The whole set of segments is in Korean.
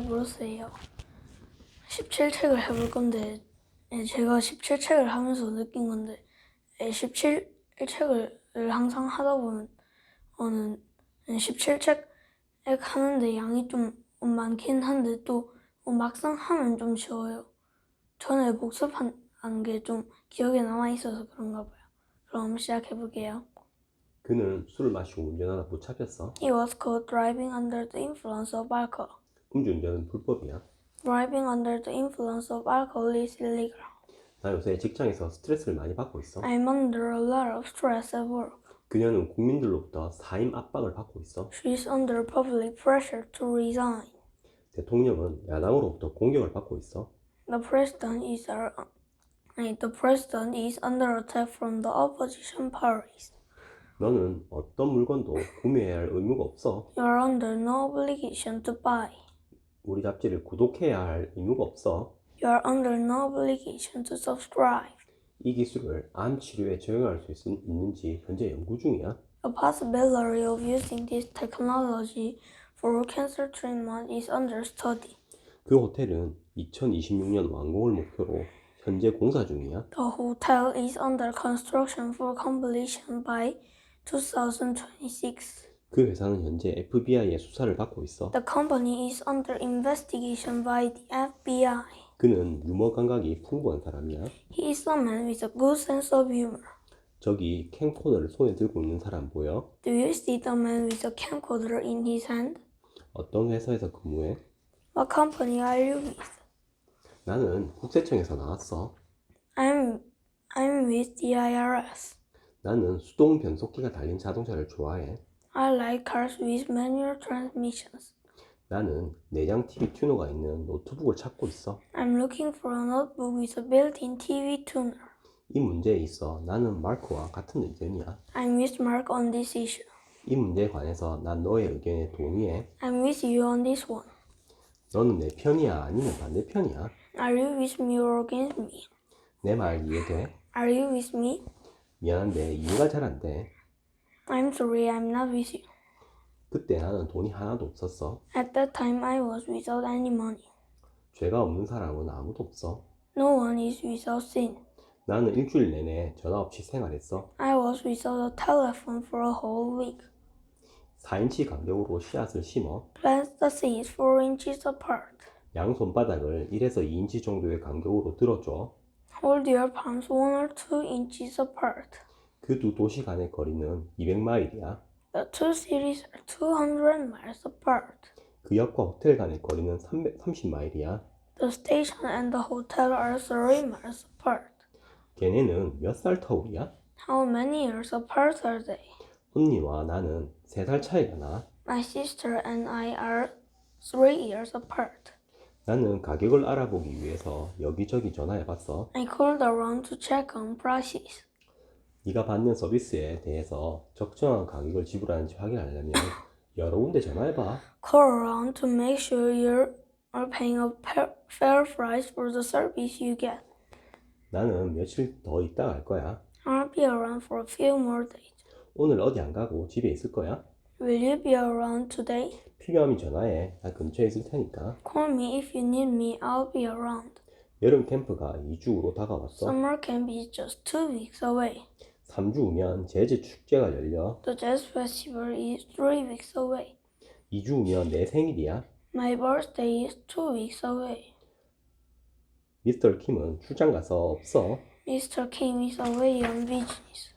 물었어요. 17책을 해볼 건데 예, 제가 17책을 하면서 느낀 건데 17책을 항상 하다 보면 어는 17책 하는데 양이 좀 많긴 한데 또 막상 하면 좀 쉬워요. 전에 복습한 게 좀 기억에 남아 있어서 그런가 봐요. 그럼 시작해 볼게요. 그는 술을 마시고 운전하다 붙잡혔어. He was caught driving under the influence of alcohol. 음주운전은 불법이야. Driving under the influence of alcohol is illegal. 나 요새 직장에서 스트레스를 많이 받고 있어. I'm under a lot of stress at work. 그녀는 국민들로부터 사임 압박을 받고 있어. She's under public pressure to resign. 대통령은 야당으로부터 공격을 받고 있어. The president is a, 아니, the president is under attack from the opposition parties. 너는 어떤 물건도 구매해야 할 의무가 없어. You are under no obligation to buy. 우리 잡지를 구독해야 할 의무가 없어. You are under no obligation to subscribe. 이 기술을 암 치료에 적용할 수 있, 있는지 현재 연구 중이야. The possibility of using this technology for cancer treatment is under study. 그 호텔은 2026년 완공을 목표로 현재 공사 중이야. The hotel is under construction for completion by 2026. 그 회사는 현재 FBI의 수사를 받고 있어. The company is under investigation by the FBI. 그는 유머 감각이 풍부한 사람이야. He is a man with a good sense of humor. 저기 캠코더를 손에 들고 있는 사람 보여? Do you see the man with a camcorder in his hand? 어떤 회사에서 근무해? What company are you with? 나는 국세청에서 나왔어. I'm I'm with the IRS. 나는 수동 변속기가 달린 자동차를 좋아해. I like cars with manual transmissions. 나는 내장 TV 튜너가 있는 노트북을 찾고 있어. I'm looking for a notebook with a built-in TV tuner. 이 문제에 있어 나는 마크와 같은 의견이야. I'm with Mark on this issue. 이 문제에 관해서 난 너의 의견에 동의해. I'm with you on this one. 너는 내 편이야 아니면 반대편이야? Are you with me or against me? 내 말 이해돼? Are you with me? 미안한데 이해가 잘 안 돼. I'm sorry, I'm not with you. 그때 나는 돈이 하나도 없었어. At that time, I was without any money. 죄가 없는 사람은 아무도 없어. No one is without sin. 나는 일주일 내내 전화 없이 생활했어. I was without a telephone for a whole week. 4인치 간격으로 씨앗을 심어 Plant the seeds four inches apart. 양 손바닥을 1에서 2인치 정도의 간격으로 들어줘. Hold your palms one or two inches apart. 그 두 도시 간의 거리는 200마일이야. The two cities are 200 miles apart. 그 역과 호텔 간의 거리는 330마일이야. The station and the hotel are 30 miles apart. 걔네는 몇 살 터울이야? How many years apart are they? 언니와 나는 3살 차이가 나. My sister and I are 3 years apart. 나는 가격을 알아보기 위해서 여기저기 전화해봤어. I called around to check on prices. 네가 받는 서비스에 대해서 적정한 가격을 지불하는지 확인하려면 여러 군데 전화해봐. Call around to make sure you are paying a fair price for the service you get. 나는 며칠 더 있다 갈 거야. I'll be around for a few more days. 오늘 어디 안 가고 집에 있을 거야? Will you be around today? 필요하면 전화해. 나 근처에 있을 테니까. Call me if you need me. I'll be around. 여름 캠프가 2주 후로 다가왔어. Summer camp is just two weeks away. 3주 후면 재즈 축제가 열려. The jazz festival is three weeks away. 2주 후면 내 생일이야. My birthday is two weeks away. 미스터 킴은 출장 가서 없어. Mr. Kim is away on business.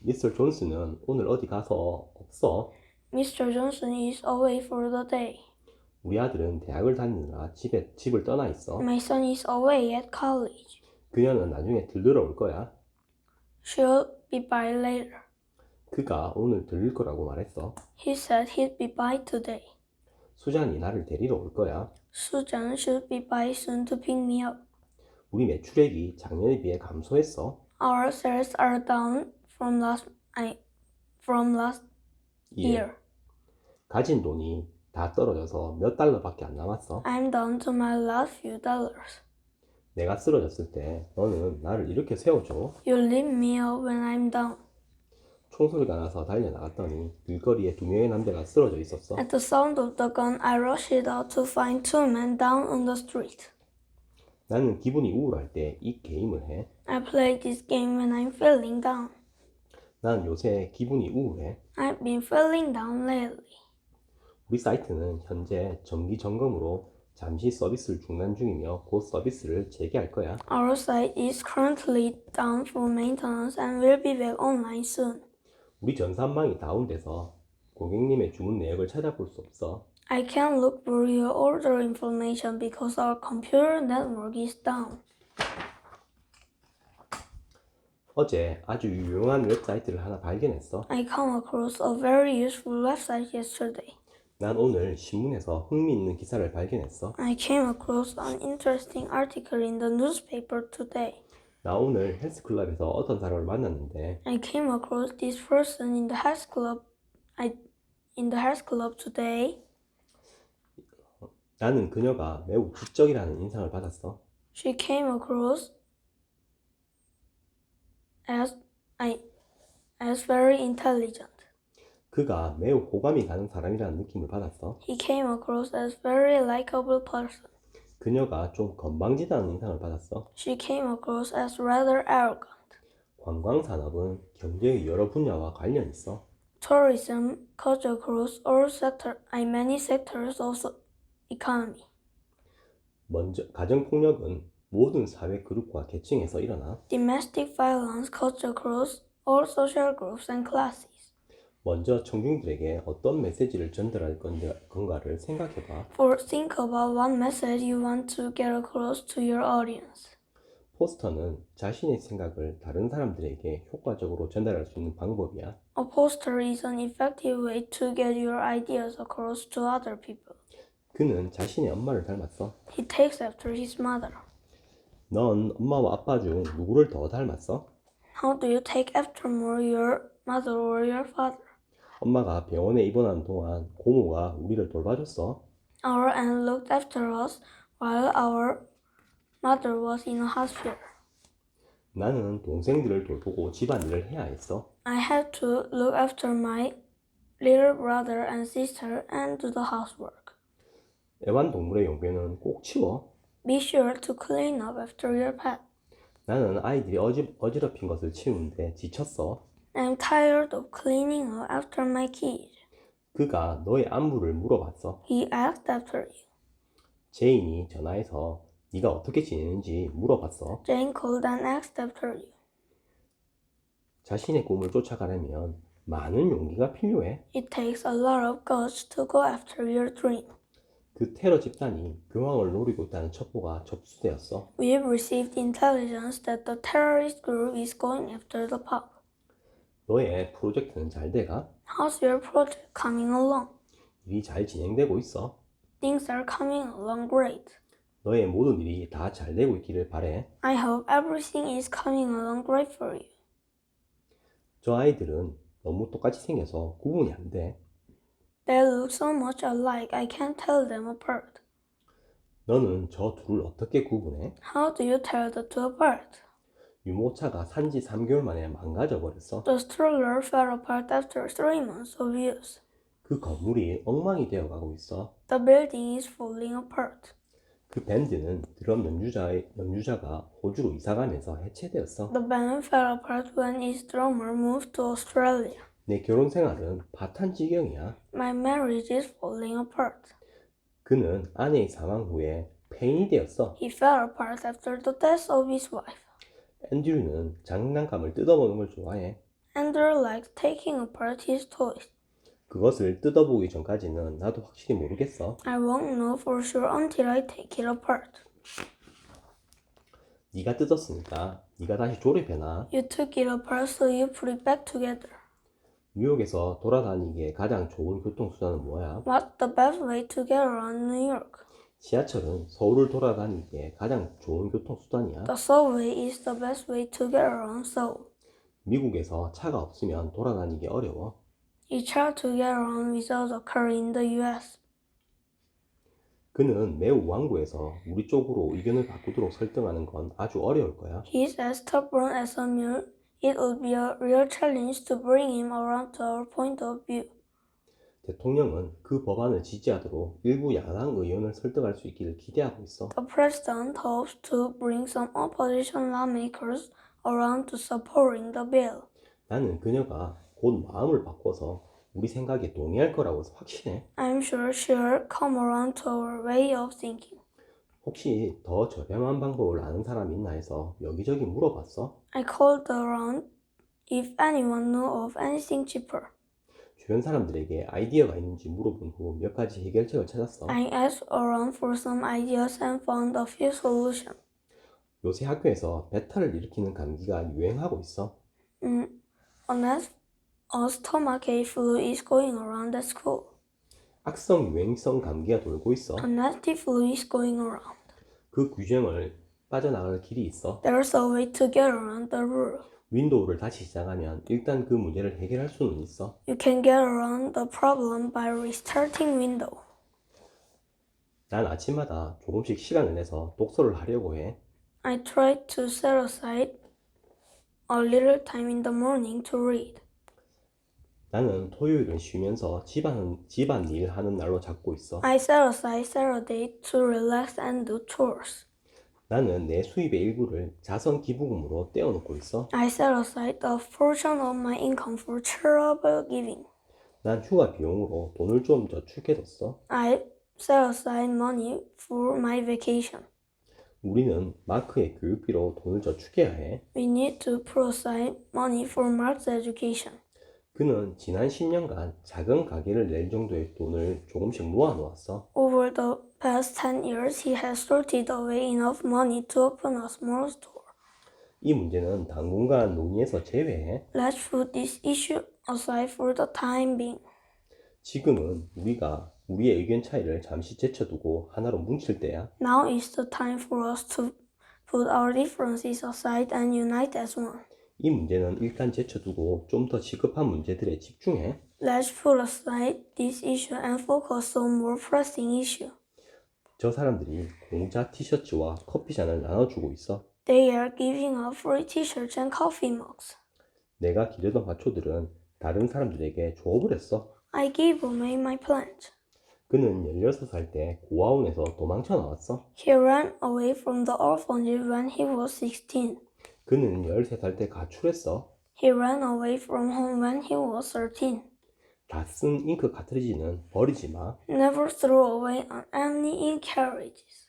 미스터 존스는 오늘 어디 가서 없어. Mr. Johnson is away for the day. 우리 아들은 대학을 다니느라 집에 집을 떠나 있어. My son is away at college. 그녀는 나중에 들르러 올 거야. She'll be by later. 그가 오늘 들릴 거라고 말했어. He said he'd be by today. 수잔이 나를 데리러 올 거야. Susan should be by soon to pick me up. 우리 매출액이 작년에 비해 감소했어. Our sales are down from last I from last 예. year. 가진 돈이 다 떨어져서 몇 달러밖에 안 남았어. I'm down to my last few dollars. 내가 쓰러졌을 때 너는 나를 이렇게 세워줘. You lift me up when I'm down. 총소리가 나서 달려 나갔더니 길거리에 두 명의 남자가 쓰러져 있었어. At the sound of the gun, I rushed out to find two men down on the street. 나는 기분이 우울할 때 이 게임을 해. I play this game when I'm feeling down. 나는 요새 기분이 우울해. I've been feeling down lately. 우리 사이트는 현재 정기 점검으로 잠시 서비스를 중단 중이며 곧 서비스를 재개할 거야. Our site is currently down for maintenance and will be back online soon. 우리 전산망이 다운돼서 고객님의 주문 내역을 찾아볼 수 없어. I can't look for your order information because our computer network is down. 어제 아주 유용한 웹사이트를 하나 발견했어. I come across a very useful website yesterday. 난 오늘 신문에서 흥미있는 기사를 발견했어. I came across an interesting article in the newspaper today. 나 오늘 헬스 클럽에서 어떤 사람을 만났는데 I came across this person in the health club. I in the health club today. 나는 그녀가 매우 지적이라는 인상을 받았어. She came across as I as very intelligent. 그가 매우 호감이 가는 사람이라는 느낌을 받았어. He came across as very likable person. 그녀가 좀 건방지다는 인상을 받았어. She came across as rather arrogant. 관광 산업은 경제의 여러 분야와 관련 있어. Tourism cuts across all sector, I many sectors of economy. 먼저 가정 폭력은 모든 사회 그룹과 계층에서 일어나. Domestic violence cuts across all social groups and classes. 먼저 청중들에게 어떤 메시지를 전달할 건가- 건가를 생각해 봐. For think about what message you want to get across to your audience. 포스터는 자신의 생각을 다른 사람들에게 효과적으로 전달할 수 있는 방법이야. A poster is an effective way to get your ideas across to other people. 그는 자신의 엄마를 닮았어. He takes after his mother. 넌 엄마와 아빠 중 누구를 더 닮았어? How do you take after more your mother or your father? 엄마가 병원에 입원한 동안 고모가 우리를 돌봐줬어. Our aunt looked after us while our mother was in hospital. 나는 동생들을 돌보고 집안일을 해야 했어. I had to look after my little brother and sister and do the housework. 애완동물의 용변은 꼭 치워. Be sure to clean up after your pet. 나는 아이들이 어지, 어지럽힌 것을 치우는데 지쳤어. I'm tired of cleaning up after my kids. 그가 너의 안부를 물어봤어. He asked after you. 제인이 전화해서 네가 어떻게 지내는지 물어봤어. Jane called and asked after you. 자신의 꿈을 쫓아가려면 많은 용기가 필요해. It takes a lot of guts to go after your dream. 그 테러 집단이 교황을 노리고 있다는 첩보가 접수되었어. We have received intelligence that the terrorist group is going after the Pope. 너의 프로젝트는 잘 돼가? How's your project coming along? 일이 잘 진행되고 있어. Things are coming along great. 너의 모든 일이 다 잘 되고 있기를 바래. I hope everything is coming along great for you. 저 아이들은 너무 똑같이 생겨서 구분이 안 돼. They look so much alike I can't tell them apart. 너는 저 둘을 어떻게 구분해? How do you tell the two apart? 유모차가 산지 3개월 만에 망가져 버렸어. The stroller fell apart after three months of use. 그 건물이 엉망이 되어 가고 있어. The building is falling apart. 그 밴드는 드럼 연주자의 연주자가 호주로 이사가면서 해체되었어. The band fell apart when its drummer moved to Australia. 내 결혼 생활은 파탄 지경이야. My marriage is falling apart. 그는 아내의 사망 후에 폐인이 되었어. He fell apart after the death of his wife. 앤드류는 장난감을 뜯어보는 걸 좋아해. Andrew likes taking apart his toys. 그것을 뜯어보기 전까지는 나도 확실히 모르겠어. I won't know for sure until I take it apart. 네가 뜯었으니까 네가 다시 조립해놔. You took it apart, so you put it back together. 뉴욕에서 돌아다니기에 가장 좋은 교통수단은 뭐야? What's the best way to get around New York? 지하철은 서울을 돌아다니기에 가장 좋은 교통수단이야. The subway is the best way to get around Seoul. 미국에서 차가 없으면 돌아다니기 어려워. It's hard to get around without a car in the US. 그는 매우 완고해서 우리 쪽으로 의견을 바꾸도록 설득하는 건 아주 어려울 거야. He's as stubborn as a mule. it would be a real challenge to bring him around to our point of view. 대통령은 그 법안을 지지하도록 일부 야당 의원을 설득할 수 있기를 기대하고 있어. The president hopes to bring some opposition lawmakers around to supporting the bill. 나는 그녀가 곧 마음을 바꿔서 우리 생각에 동의할 거라고 확신해. I'm sure she'll come around to our way of thinking. 혹시 더 저렴한 방법을 아는 사람 있나 해서 여기저기 물어봤어. I called around if anyone knew of anything cheaper. 주변 사람들에게 아이디어가 있는지 물어본 후 몇 가지 해결책을 찾았어. I asked around for some ideas and found a few solutions. 요새 학교에서 배탈을 일으키는 감기가 유행하고 있어. Mm, unless a stomachache flu is going around at school. 악성 유행성 감기가 돌고 있어. A nasty flu is going around. 그 규정을 빠져나갈 길이 있어. There's a way to get around the rule. 윈도우를 다시 시작하면 일단 그 문제를 해결할 수는 있어. You can get around the problem by restarting Windows. 난 아침마다 조금씩 시간을 내서 독서를 하려고 해. I try to set aside a little time in the morning to read. 나는 토요일은 쉬면서 집안, 집안 일 하는 날로 잡고 있어. I set aside Saturday to relax and do chores. 나는 내 수입의 일부를 자선 기부금으로 떼어놓고 있어. I set aside a portion of my income for charitable giving. 난 휴가 비용으로 돈을 좀 저축해뒀어. I set aside money for my vacation. 우리는 마크의 교육비로 돈을 저축해야 해. We need to put aside money for Mark's education. 그는 지난 10년간 작은 가게를 낼 정도의 돈을 조금씩 모아놓았어. Over the past 10 years, he has sorted away enough money to open a small store. 이 문제는 당분간 논의에서 제외해. Let's put this issue aside for the time being. 지금은 우리가 우리의 의견 차이를 잠시 제쳐두고 하나로 뭉칠 때야. Now is the time for us to put our differences aside and unite as one. 이 문제는 일단 제쳐두고 좀 더 시급한 문제들에 집중해. Let's put aside this issue and focus on more pressing issue. 저 사람들이 공짜 티셔츠와 커피잔을 나눠주고 있어. They are giving out free t-shirts and coffee mugs. 내가 기르던 화초들은 다른 사람들에게 줘버렸어. 했어. I gave away my plant. 그는 16살 때 고아원에서 도망쳐 나왔어. He ran away from the orphanage when he was 16. 그는 13살 때 가출했어. He ran away from home when he was 13. 다 쓴 잉크 카트리지는 버리지 마. Never throw away an empty ink carriages.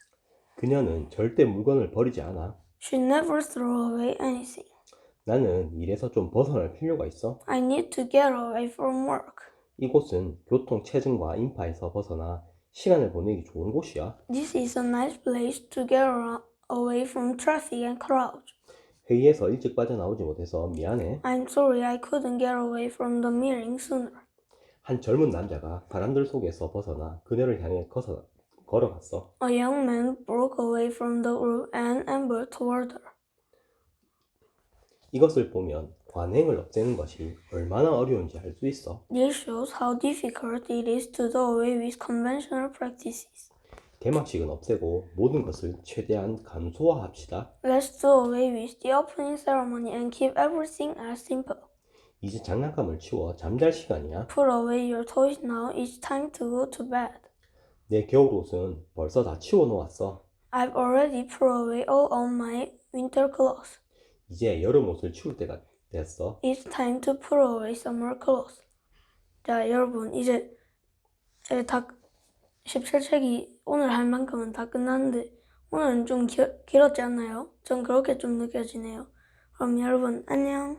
그녀는 절대 물건을 버리지 않아. Should never throw away anything. 나는 일에서 좀 벗어날 필요가 있어. I need to get away from work. 이곳은 교통 체증과 인파에서 벗어나 시간을 보내기 좋은 곳이야. This is a nice place to get around, away from traffic and crowds. 회의에서 일찍 빠져나오지 못해서 미안해. I'm sorry I couldn't get away from the meeting sooner. 한 젊은 남자가 사람들 속에서 벗어나 그녀를 향해 거서, 걸어갔어. A young man broke away from the group and ambled toward her. 이것을 보면 관행을 없애는 것이 얼마나 어려운지 알 수 있어. This shows how difficult it is to do away with conventional practices. 개막식은 없애고 모든 것을 최대한 간소화합시다. Let's do away with the opening ceremony and keep everything as simple. 이제 장난감을 치워 잠잘 시간이야. Put away your toys now. It's time to go to bed. 내 겨울 옷은 벌써 다 치워 놓았어. I've already put away all of my winter clothes. 이제 여름 옷을 치울 때가 됐어. It's time to put away summer clothes. 자, 여러분, 이제 이제 다 17책이 오늘 할 만큼은 다 끝났는데 오늘은 좀 길, 길었지 않나요? 전 그렇게 좀 느껴지네요. 그럼 여러분, 안녕.